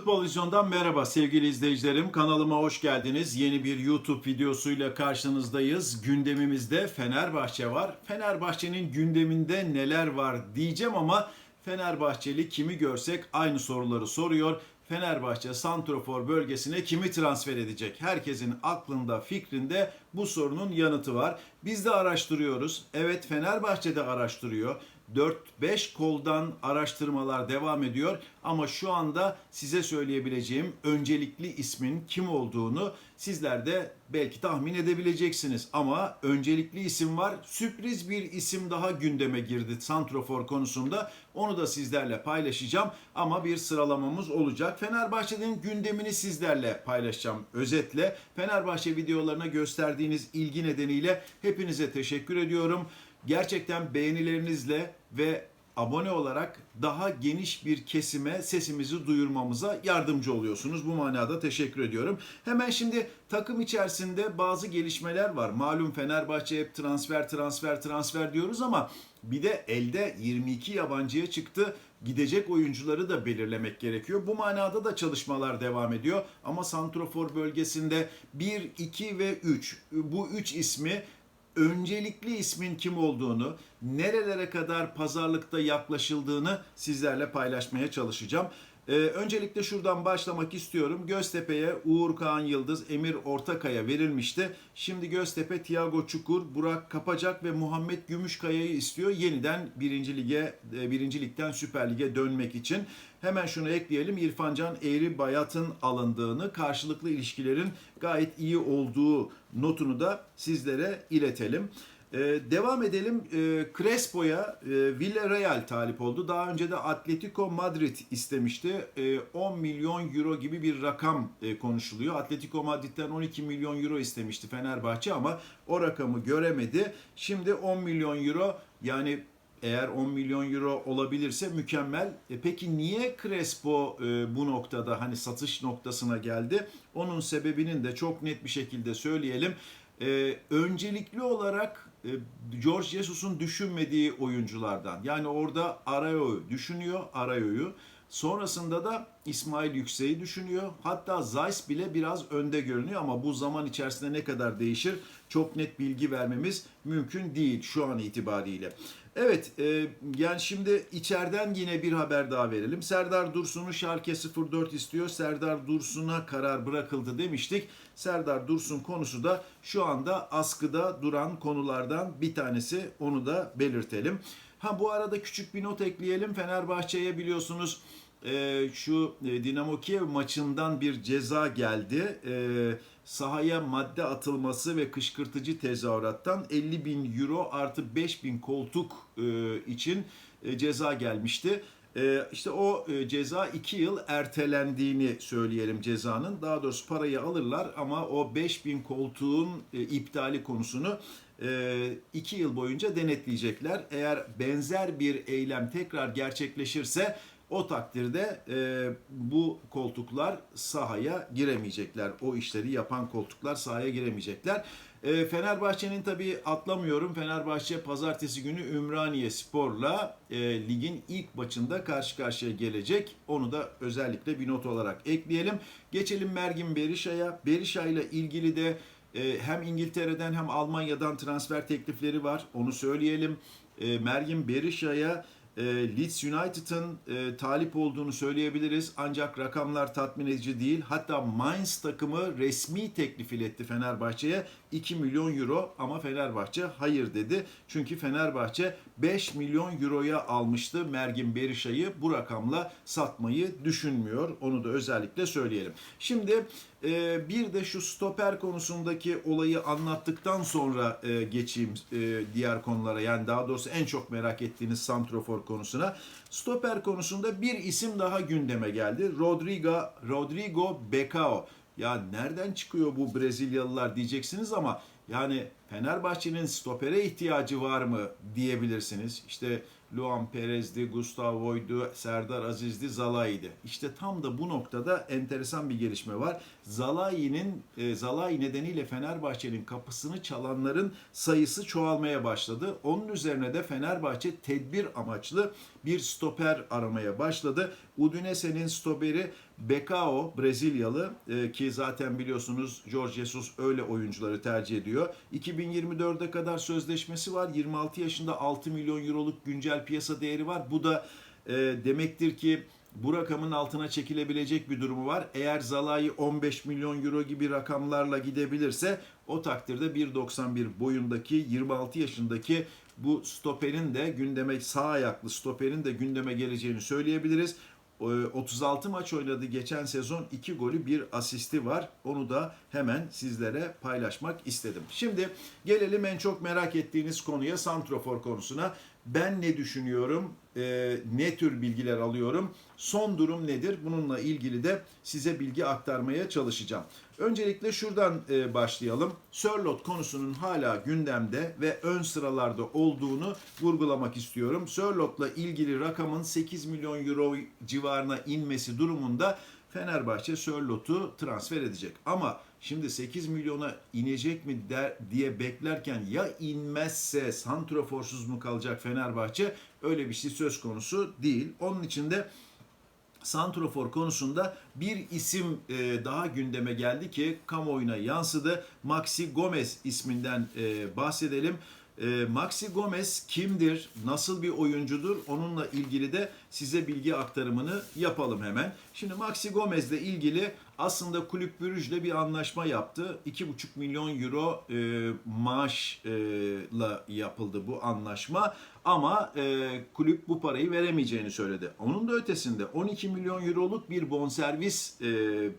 Futbol Vizyon'dan merhaba sevgili izleyicilerim. Kanalıma hoş geldiniz. Yeni bir YouTube videosuyla karşınızdayız. Gündemimizde Fenerbahçe var. Fenerbahçe'nin gündeminde neler var diyeceğim ama Fenerbahçeli kimi görsek aynı soruları soruyor. Fenerbahçe Santrofor bölgesine kimi transfer edecek? Herkesin aklında, fikrinde bu sorunun yanıtı var. Biz de araştırıyoruz. Evet Fenerbahçe de araştırıyor. 4-5 koldan araştırmalar devam ediyor ama şu anda size söyleyebileceğim öncelikli ismin kim olduğunu sizler de belki tahmin edebileceksiniz ama öncelikli isim var. Sürpriz bir isim daha gündeme girdi Santrofor konusunda. Onu da sizlerle paylaşacağım ama bir sıralamamız olacak. Fenerbahçe'nin gündemini sizlerle paylaşacağım özetle. Fenerbahçe videolarına gösterdiğiniz ilgi nedeniyle hepinize teşekkür ediyorum. Gerçekten beğenilerinizle ve abone olarak daha geniş bir kesime sesimizi duyurmamıza yardımcı oluyorsunuz. Bu manada teşekkür ediyorum. Hemen şimdi takım içerisinde bazı gelişmeler var. Malum Fenerbahçe hep transfer transfer transfer diyoruz ama bir de elde 22 yabancıya çıktı. Gidecek oyuncuları da belirlemek gerekiyor. Bu manada da çalışmalar devam ediyor. Ama Santrofor bölgesinde 1, 2 ve 3 bu 3 ismi öncelikli ismin kim olduğunu, nerelere kadar pazarlıkta yaklaşıldığını sizlerle paylaşmaya çalışacağım. Ee, öncelikle şuradan başlamak istiyorum. Göztepe'ye Uğur Kağan Yıldız, Emir Ortakaya verilmişti. Şimdi Göztepe Tiago Çukur, Burak Kapacak ve Muhammed Gümüşkaya'yı istiyor. Yeniden 1. lige, 1. ligden Süper Lig'e dönmek için. Hemen şunu ekleyelim. İrfancan Eğri Bayat'ın alındığını, karşılıklı ilişkilerin gayet iyi olduğu notunu da sizlere iletelim. Ee, devam edelim. Ee, Crespo'ya e, Villarreal talip oldu. Daha önce de Atletico Madrid istemişti. Ee, 10 milyon euro gibi bir rakam e, konuşuluyor. Atletico Madrid'den 12 milyon euro istemişti Fenerbahçe ama o rakamı göremedi. Şimdi 10 milyon euro yani eğer 10 milyon euro olabilirse mükemmel. E peki niye Crespo e, bu noktada hani satış noktasına geldi? Onun sebebinin de çok net bir şekilde söyleyelim. E, öncelikli olarak e, George Jesus'un düşünmediği oyunculardan. Yani orada Arayo'yu düşünüyor, Arayo'yu. Sonrasında da İsmail Yüksek'i düşünüyor. Hatta Zeiss bile biraz önde görünüyor ama bu zaman içerisinde ne kadar değişir çok net bilgi vermemiz mümkün değil şu an itibariyle. Evet e, yani şimdi içeriden yine bir haber daha verelim. Serdar Dursun'u Şalke 04 istiyor. Serdar Dursun'a karar bırakıldı demiştik. Serdar Dursun konusu da şu anda askıda duran konulardan bir tanesi. Onu da belirtelim. Ha bu arada küçük bir not ekleyelim. Fenerbahçe'ye biliyorsunuz e, şu e, Dinamo Kiev maçından bir ceza geldi. E, sahaya madde atılması ve kışkırtıcı tezahürattan 50 bin euro artı 5 bin koltuk e, için e, ceza gelmişti. E, işte o e, ceza 2 yıl ertelendiğini söyleyelim cezanın. Daha doğrusu parayı alırlar ama o 5000 koltuğun e, iptali konusunu 2 yıl boyunca denetleyecekler. Eğer benzer bir eylem tekrar gerçekleşirse o takdirde e, bu koltuklar sahaya giremeyecekler. O işleri yapan koltuklar sahaya giremeyecekler. E, Fenerbahçe'nin tabii atlamıyorum. Fenerbahçe pazartesi günü Ümraniye Spor'la e, ligin ilk maçında karşı karşıya gelecek. Onu da özellikle bir not olarak ekleyelim. Geçelim Mergin Berisha'ya. Berisha ile ilgili de e, hem İngiltere'den hem Almanya'dan transfer teklifleri var. Onu söyleyelim. E, Mergin Berisha'ya e, Leeds United'ın e, talip olduğunu söyleyebiliriz. Ancak rakamlar tatmin edici değil. Hatta Mainz takımı resmi teklif iletti Fenerbahçe'ye 2 milyon euro ama Fenerbahçe hayır dedi. Çünkü Fenerbahçe 5 milyon euroya almıştı Mergin Berisha'yı. Bu rakamla satmayı düşünmüyor. Onu da özellikle söyleyelim. Şimdi e, bir de şu stoper konusundaki olayı anlattıktan sonra e, geçeyim e, diğer konulara. Yani daha doğrusu en çok merak ettiğiniz santrofor konusuna. Stoper konusunda bir isim daha gündeme geldi. Rodrigo Rodrigo Becao. Ya nereden çıkıyor bu Brezilyalılar diyeceksiniz ama yani Fenerbahçe'nin stopere ihtiyacı var mı diyebilirsiniz. İşte Luan Perez'di, Gustavo'ydu, Serdar Aziz'di, Zalai'di. İşte tam da bu noktada enteresan bir gelişme var. Zalai'nin e, Zalai nedeniyle Fenerbahçe'nin kapısını çalanların sayısı çoğalmaya başladı. Onun üzerine de Fenerbahçe tedbir amaçlı bir stoper aramaya başladı. Udinese'nin stoperi Becao Brezilyalı e, ki zaten biliyorsunuz Jorge Jesus öyle oyuncuları tercih ediyor. 2024'e kadar sözleşmesi var. 26 yaşında 6 milyon euroluk güncel piyasa değeri var. Bu da e, demektir ki bu rakamın altına çekilebilecek bir durumu var. Eğer Zalai 15 milyon euro gibi rakamlarla gidebilirse o takdirde 1.91 boyundaki 26 yaşındaki bu stoperin de gündeme sağ ayaklı stoperin de gündeme geleceğini söyleyebiliriz. Ee, 36 maç oynadı geçen sezon 2 golü 1 asisti var. Onu da hemen sizlere paylaşmak istedim. Şimdi gelelim en çok merak ettiğiniz konuya Santrofor konusuna. Ben ne düşünüyorum? Ee, ne tür bilgiler alıyorum? Son durum nedir? Bununla ilgili de size bilgi aktarmaya çalışacağım. Öncelikle şuradan e, başlayalım. Sörlot konusunun hala gündemde ve ön sıralarda olduğunu vurgulamak istiyorum. Sörlot'la ilgili rakamın 8 milyon euro civarına inmesi durumunda Fenerbahçe Sörlot'u transfer edecek. Ama şimdi 8 milyona inecek mi der diye beklerken ya inmezse santroforsuz mu kalacak Fenerbahçe? Öyle bir şey söz konusu değil. Onun için de Santrofor konusunda bir isim e, daha gündeme geldi ki kamuoyuna yansıdı. Maxi Gomez isminden e, bahsedelim. E, Maxi Gomez kimdir, nasıl bir oyuncudur onunla ilgili de size bilgi aktarımını yapalım hemen. Şimdi Maxi Gomez'le ilgili aslında Kulüp Brüj'le bir anlaşma yaptı. 2,5 milyon euro e, maaşla yapıldı bu anlaşma. Ama e, kulüp bu parayı veremeyeceğini söyledi. Onun da ötesinde 12 milyon euroluk bir bonservis e,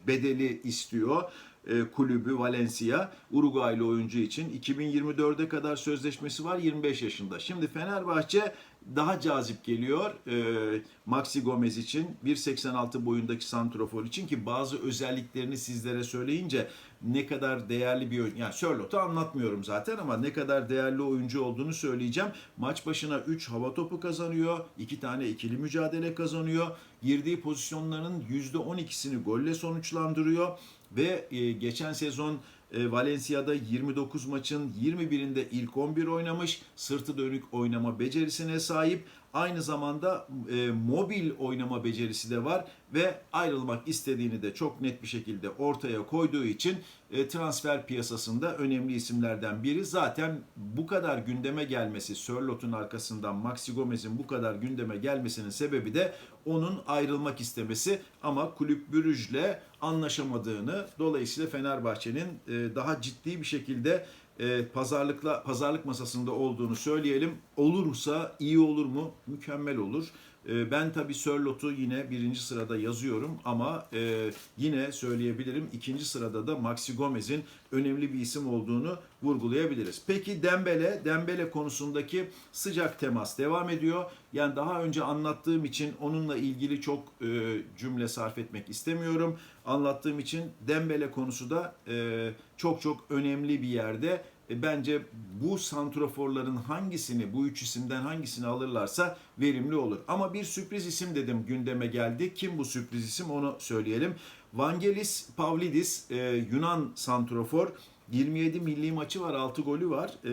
bedeli istiyor e, kulübü Valencia Uruguaylı oyuncu için 2024'e kadar sözleşmesi var 25 yaşında. Şimdi Fenerbahçe daha cazip geliyor e, Maxi Gomez için 1.86 boyundaki santrofor için ki bazı özelliklerini sizlere söyleyince ne kadar değerli bir oyuncu yani Sörlot'u anlatmıyorum zaten ama ne kadar değerli oyuncu olduğunu söyleyeceğim. Maç başına 3 hava topu kazanıyor, 2 tane ikili mücadele kazanıyor. Girdiği pozisyonların %12'sini golle sonuçlandırıyor ve e, geçen sezon e, Valencia'da 29 maçın 21'inde ilk 11 oynamış. Sırtı dönük oynama becerisine sahip. Aynı zamanda e, mobil oynama becerisi de var ve ayrılmak istediğini de çok net bir şekilde ortaya koyduğu için e, transfer piyasasında önemli isimlerden biri. Zaten bu kadar gündeme gelmesi, Sörlot'un arkasından Maxi Gomez'in bu kadar gündeme gelmesinin sebebi de onun ayrılmak istemesi ama kulüp Brüj'le anlaşamadığını dolayısıyla Fenerbahçe'nin e, daha ciddi bir şekilde e, pazarlıkla pazarlık masasında olduğunu söyleyelim. Olursa iyi olur mu? Mükemmel olur. E, ben tabii Sörlot'u yine birinci sırada yazıyorum ama e, yine söyleyebilirim ikinci sırada da Maxi Gomez'in önemli bir isim olduğunu vurgulayabiliriz. Peki Dembele, Dembele konusundaki sıcak temas devam ediyor. Yani daha önce anlattığım için onunla ilgili çok e, cümle sarf etmek istemiyorum. Anlattığım için Dembele konusu da e, çok çok önemli bir yerde. E, bence bu santroforların hangisini, bu üç isimden hangisini alırlarsa verimli olur. Ama bir sürpriz isim dedim gündeme geldi. Kim bu sürpriz isim onu söyleyelim. Vangelis Pavlidis, e, Yunan santrofor. 27 milli maçı var, 6 golü var. E,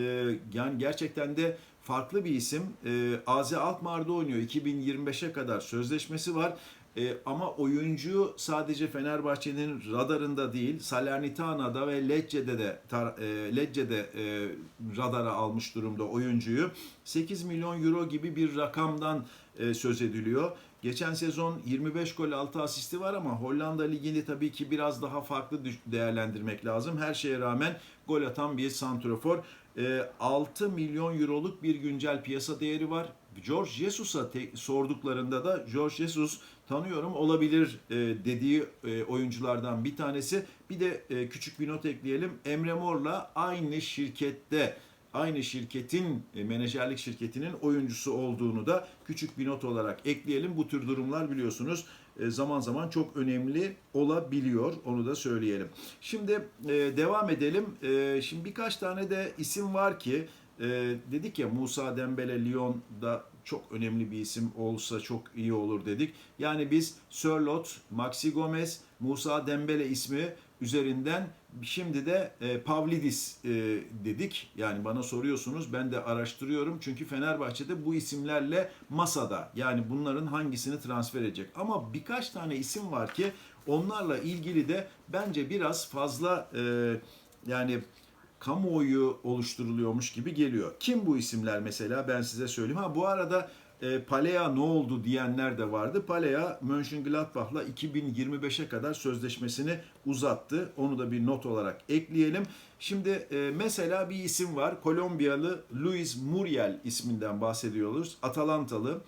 yani gerçekten de farklı bir isim. E, AZ Alkmaar'da oynuyor. 2025'e kadar sözleşmesi var. E, ama oyuncu sadece Fenerbahçe'nin radarında değil, Salernitana'da ve Lecce'de de tar, e, Lecce'de e, radara almış durumda oyuncuyu. 8 milyon euro gibi bir rakamdan e, söz ediliyor. Geçen sezon 25 gol 6 asisti var ama Hollanda Ligi'ni tabii ki biraz daha farklı değerlendirmek lazım. Her şeye rağmen gol atan bir santrofor. E, 6 milyon euroluk bir güncel piyasa değeri var. George Jesus'a sorduklarında da George Jesus tanıyorum olabilir e, dediği e, oyunculardan bir tanesi. Bir de e, küçük bir not ekleyelim. Emre Mor'la aynı şirkette aynı şirketin e, menajerlik şirketinin oyuncusu olduğunu da küçük bir not olarak ekleyelim. Bu tür durumlar biliyorsunuz e, zaman zaman çok önemli olabiliyor. Onu da söyleyelim. Şimdi e, devam edelim. E, şimdi birkaç tane de isim var ki e, dedik ya Musa Dembele Lyon'da çok önemli bir isim olsa çok iyi olur dedik. Yani biz Sörlot, Maxi Gomez, Musa Dembele ismi üzerinden şimdi de e, Pavlidis e, dedik. Yani bana soruyorsunuz ben de araştırıyorum. Çünkü Fenerbahçe'de bu isimlerle masada. Yani bunların hangisini transfer edecek. Ama birkaç tane isim var ki onlarla ilgili de bence biraz fazla e, yani kamuoyu oluşturuluyormuş gibi geliyor. Kim bu isimler mesela ben size söyleyeyim. Ha bu arada e, Palea ne oldu diyenler de vardı. Palea Mönchengladbach'la 2025'e kadar sözleşmesini uzattı. Onu da bir not olarak ekleyelim. Şimdi e, mesela bir isim var. Kolombiyalı Luis Muriel isminden bahsediyoruz. Atalantalı.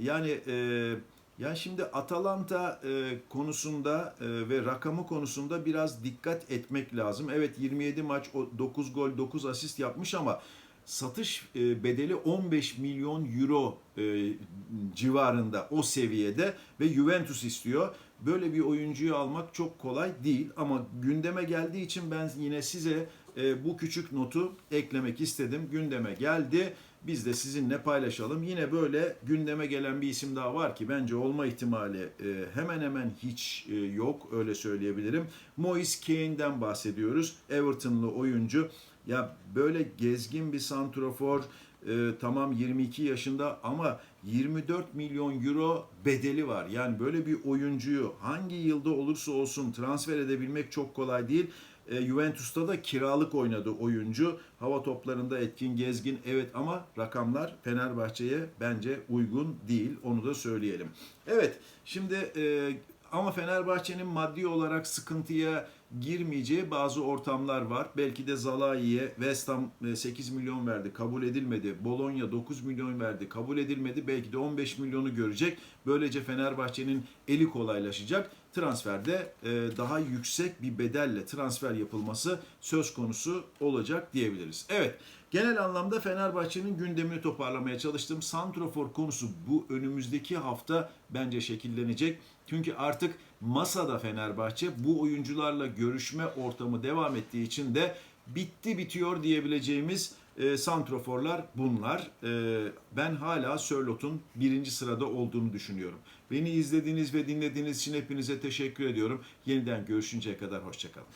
Yani e, ya şimdi Atalanta e, konusunda e, ve rakamı konusunda biraz dikkat etmek lazım. Evet 27 maç o 9 gol 9 asist yapmış ama satış e, bedeli 15 milyon euro e, civarında o seviyede ve Juventus istiyor. Böyle bir oyuncuyu almak çok kolay değil ama gündeme geldiği için ben yine size e, bu küçük notu eklemek istedim. Gündeme geldi. Biz de sizinle paylaşalım. Yine böyle gündeme gelen bir isim daha var ki bence olma ihtimali e, hemen hemen hiç e, yok öyle söyleyebilirim. Moise Keane'den bahsediyoruz. Everton'lı oyuncu. Ya böyle gezgin bir santrofor e, tamam 22 yaşında ama 24 milyon euro bedeli var. Yani böyle bir oyuncuyu hangi yılda olursa olsun transfer edebilmek çok kolay değil. E, Juventus'ta da kiralık oynadı oyuncu. Hava toplarında etkin, gezgin evet ama rakamlar Fenerbahçe'ye bence uygun değil. Onu da söyleyelim. Evet şimdi e, ama Fenerbahçe'nin maddi olarak sıkıntıya girmeyeceği bazı ortamlar var. Belki de Zalai'ye West Ham e, 8 milyon verdi, kabul edilmedi. Bologna 9 milyon verdi, kabul edilmedi. Belki de 15 milyonu görecek. Böylece Fenerbahçe'nin eli kolaylaşacak. Transferde e, daha yüksek bir bedelle transfer yapılması söz konusu olacak diyebiliriz. Evet, genel anlamda Fenerbahçe'nin gündemini toparlamaya çalıştım. Santrofor konusu bu önümüzdeki hafta bence şekillenecek. Çünkü artık masada Fenerbahçe bu oyuncularla görüşme ortamı devam ettiği için de bitti bitiyor diyebileceğimiz e, santroforlar bunlar. E, ben hala Sörlot'un birinci sırada olduğunu düşünüyorum. Beni izlediğiniz ve dinlediğiniz için hepinize teşekkür ediyorum. Yeniden görüşünceye kadar hoşçakalın.